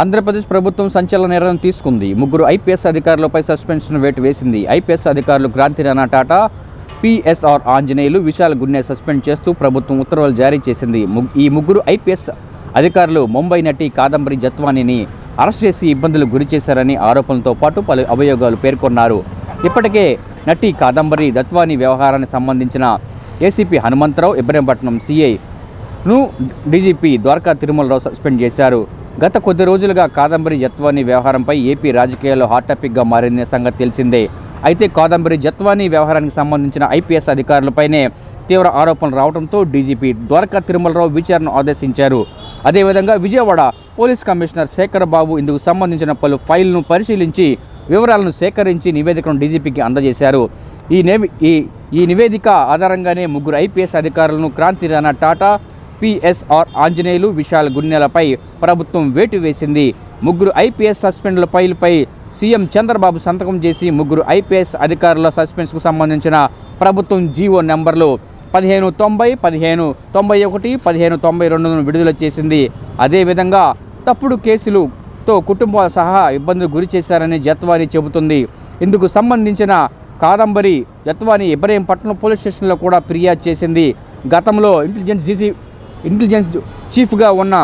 ఆంధ్రప్రదేశ్ ప్రభుత్వం సంచలన నిర్ణయం తీసుకుంది. ముగ్గురు ఐపీఎస్ అధికారులపై సస్పెన్షన్ వేటు వేసింది. ఐపీఎస్ అధికారులు క్రాంతి రాణా టాటా పిఎస్ఆర్ ఆంజనేయులు విశాల్ గున్నే సస్పెండ్ చేస్తూ ప్రభుత్వం ఉత్తర్వులు జారీ చేసింది. ఈ ముగ్గురు ఐపీఎస్ అధికారులు ముంబై నటి కాదంబరి జత్వానీని అరెస్ట్ చేసి ఇబ్బందులు గురి చేశారని ఆరోపణలతో పాటు పలు అభియోగాలు పేర్కొన్నారు. ఇప్పటికే నటి కాదంబరి దత్వానీ వ్యవహారానికి సంబంధించిన ఏసీపీ హనుమంతరావు ఇబ్రహీంపట్నం సీఐను డీజీపీ ద్వారకా తిరుమలరావు సస్పెండ్ చేశారు. గత కొద్ది రోజులుగా కాదంబరి జత్వానీ వ్యవహారంపై ఏపీ రాజకీయాల్లో హాట్ టాపిక్గా మారింది సంగతి తెలిసిందే. అయితే కాదంబరి జత్వానీ వ్యవహారానికి సంబంధించిన ఐపీఎస్ అధికారులపైనే తీవ్ర ఆరోపణలు రావడంతో డీజీపీ ద్వారకా తిరుమలరావు విచారణ ఆదేశించారు. అదేవిధంగా విజయవాడ పోలీస్ కమిషనర్ శేఖర్ బాబు ఇందుకు సంబంధించిన పలు ఫైల్ను పరిశీలించి వివరాలను సేకరించి నివేదికను డీజీపీకి అందజేశారు. ఈ నేవి ఈ ఈ నివేదిక ఆధారంగానే ముగ్గురు ఐపీఎస్ అధికారులను క్రాంతి రాణా టాటా పిఎస్ఆర్ ఆంజనేయులు విశాల్ గున్నెలపై ప్రభుత్వం వేటు వేసింది. ముగ్గురు ఐపీఎస్ సస్పెండ్ల ఫైల్పై సీఎం చంద్రబాబు సంతకం చేసి ముగ్గురు ఐపీఎస్ అధికారుల సస్పెన్స్కు సంబంధించిన ప్రభుత్వం జీవో నెంబర్లు పదిహేను తొంభై పదిహేను తొంభై ఒకటి పదిహేను తొంభై రెండును విడుదల చేసింది. అదేవిధంగా తప్పుడు కేసులుతో కుటుంబాల సహా ఇబ్బందులు గురి చేశారని జత్వానీ చెబుతుంది. ఇందుకు సంబంధించిన కాదంబరి జత్వానీ ఇబ్రహీంపట్నం పోలీస్ స్టేషన్లో కూడా ఫిర్యాదు చేసింది. గతంలో ఇంటెలిజెన్స్ జీసీ ఇంటెలిజెన్స్ చీఫ్గా ఉన్న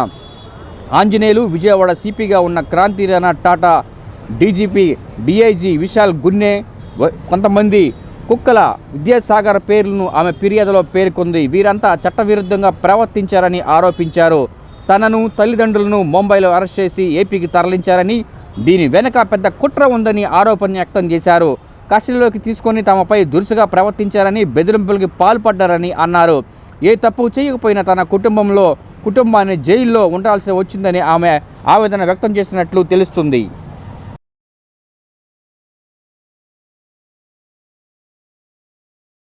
ఆంజనేయులు విజయవాడ సిపిగా ఉన్న క్రాంతి రాణా టాటా డీజీపీ డిఐజీ విశాల్ గున్నే కొంతమంది కుక్కల విద్యాసాగర్ పేర్లను ఆమె ఫిర్యాదులో పేర్కొంది. వీరంతా చట్టవిరుద్ధంగా ప్రవర్తించారని ఆరోపించారు. తనను తల్లిదండ్రులను ముంబైలో అరెస్ట్ చేసి ఏపీకి తరలించారని దీని వెనుక పెద్ద కుట్ర ఉందని ఆరోపణ వ్యక్తం చేశారు. కస్టడీలోకి తీసుకొని తమపై దురుసుగా ప్రవర్తించారని బెదిరింపులకి పాల్పడ్డారని అన్నారు. ఏ తప్పు చేయకపోయినా తన కుటుంబంలో కుటుంబాన్ని జైల్లో ఉండాల్సి వచ్చిందని ఆమె ఆవేదన వ్యక్తం చేసినట్లు తెలుస్తుంది.